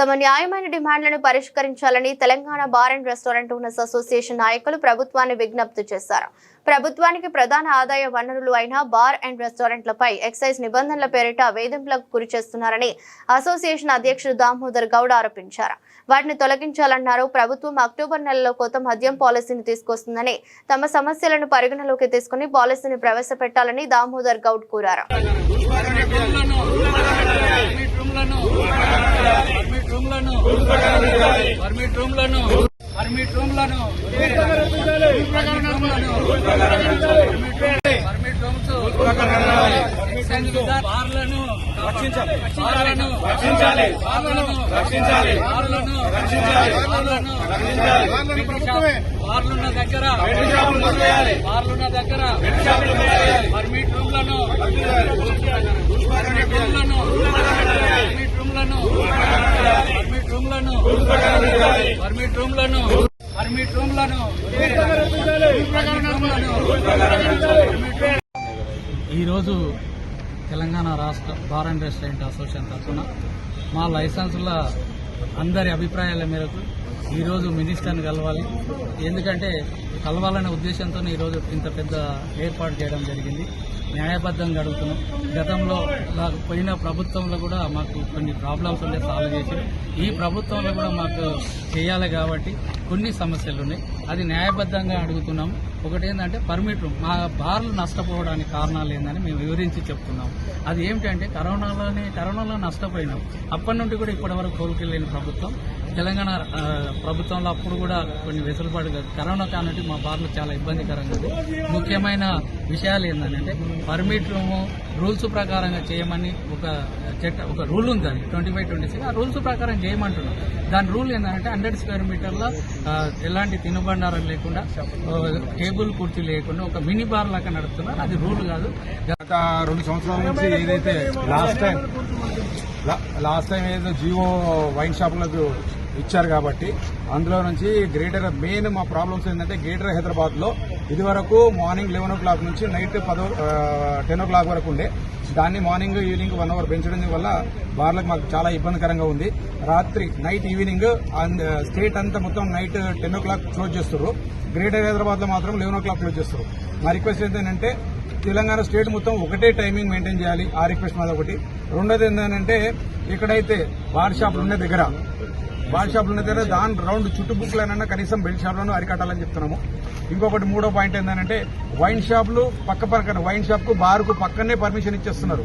తమ న్యాయమైన డిమాండ్లను పరిష్కరించాలని Telangana bar and restaurant owners association నాయకులు ప్రభుత్వాన్ని విజ్ఞప్తి చేశారు. ప్రభుత్వానికి ప్రధాన ఆదాయ వనరులు అయిన బార్ అండ్ రెస్టారెంట్లపై ఎక్సైజ్ నిబంధనల పేరిట వేధింపులకు గురి చేస్తున్నారని అసోసియేషన్ అధ్యక్షుడు దామోదర్ గౌడ్ ఆరోపించారు. వాటిని తొలగించాలన్నారు. ప్రభుత్వం అక్టోబర్ నెలలో కొత్త మద్యం పాలసీని తీసుకొస్తుందని తమ సమస్యలను పరిగణలోకి తీసుకుని పాలసీని ప్రవేశపెట్టాలని దామోదర్ గౌడ్ కోరారు పర్మిట్ రూమ్లను పర్మిట్ రూమ్లను పర్మిట్ రూమ్లను పర్మిట్ రూమ్స్ ఎక్సైజ్ విధానం బార్లను రక్షించాలి బార్లను రక్షించాలి బార్లను రక్షించాలి బార్లను రక్షించాలి బార్లున్న దగ్గర బార్లున్న దగ్గర పర్మిట్ రూమ్లను పర్మిట్ రూమ్లను పర్మిట్ రూమ్లను పర్మిట్ రూమ్లను పర్మిట్ రూమ్లను పర్మిట్ రూమ్లను ఈరోజు తెలంగాణ రాష్ట్ర బార్ అండ్ రెస్టారెంట్ అసోసియేషన్ తరఫున మా లైసెన్సుల అందరి అభిప్రాయాల మేరకు ఈరోజు మినిస్టర్ని కలవాలి. ఎందుకంటే కలవాలనే ఉద్దేశంతో ఈరోజు ఇంత పెద్ద ఏర్పాటు చేయడం జరిగింది. న్యాయబద్ధంగా అడుగుతున్నాం. గతంలో నాకు పోయిన ప్రభుత్వంలో కూడా మాకు కొన్ని ప్రాబ్లమ్స్ ఉండే సాల్వ్ చేసి ఈ ప్రభుత్వంలో కూడా మాకు చేయాలి కాబట్టి కొన్ని సమస్యలు ఉన్నాయి. అది న్యాయబద్ధంగా అడుగుతున్నాం ఒకటి ఏంటంటే పర్మిట్ రూమ్ మా బార్లు నష్టపోవడానికి కారణాలు ఏందని మేము వివరించి చెప్తున్నాం అది ఏమిటంటే కరోనాలోనే కరోనాలో నష్టపోయినాం. అప్పటి నుండి కూడా ఇప్పటి వరకు కోలుకెళ్ళిన ప్రభుత్వం. తెలంగాణ ప్రభుత్వంలో అప్పుడు కూడా కొన్ని వెసులుబాటు కాదు కరోనా కానుండి మా బార్లు చాలా ఇబ్బందికరంగా ఉంది. ముఖ్యమైన విషయాలు ఏంటంటే పర్మిట్ రూము రూల్స్ ప్రకారంగా చేయమని ఒక చట్ట ఒక రూల్ ఉంది అది ట్వంటీ ఫైవ్ ట్వంటీ సిక్స్. ఆ రూల్స్ ప్రకారం చేయమంటున్నాం. దాని రూల్ ఏంటంటే హండ్రెడ్ స్క్వేర్ మీటర్ల ఎలాంటి తినుబండారం లేకుండా టేబుల్ కుర్చీ లేకుండా ఒక మినీ బార్ లాగా నడుపుతున్నారు. అది రూల్ కాదు. గత రెండు సంవత్సరాల నుంచి ఏదైతే లాస్ట్ టైం లా- లాస్ట్ టైం ఏదైతే జియో వైన్ షాపులకు ఇచ్చారు కాబట్టి అందులో నుంచి గ్రేటర్ మెయిన్ మా ప్రాబ్లమ్స్ ఏంటంటే గ్రేటర్ హైదరాబాద్లో ఇది వరకు మార్నింగ్ లెవెన్ ఓ క్లాక్ నుంచి నైట్ పదో టెన్ ఓ క్లాక్ వరకు ఉండే. దాన్ని మార్నింగ్ ఈవినింగ్ వన్ అవర్ పెంచడం వల్ల బార్లకు మాకు చాలా ఇబ్బందికరంగా ఉంది. రాత్రి నైట్ ఈవినింగ్ స్టేట్ అంతా మొత్తం night ten o'clock close చేస్తారు గ్రేటర్ హైదరాబాద్లో మాత్రం లెవెన్ ఓ క్లాక్ క్లోజ్ చేస్తారు మా రిక్వెస్ట్ ఏంటంటే తెలంగాణ స్టేట్ మొత్తం ఒకటే టైమింగ్ మెయింటైన్ చేయాలి ఆ రిక్వెస్ట్ మాది ఒకటి. రెండోది ఏంటంటే ఇక్కడైతే బార్ షాపులు ఉన్న దగ్గర. బాల్ షాపులు ఉన్న దగ్గర దాని రౌండ్ చుట్టుముక్కలైనా కనీసం బెల్ట్ షాపులను అరికట్టాలని చెప్తున్నాము. ఇంకొకటి మూడో పాయింట్ ఏంటంటే వైన్ షాపులు పక్క పక్కన వైన్ షాప్కు బార్కు పక్కనే పర్మిషన్ ఇచ్చేస్తున్నారు.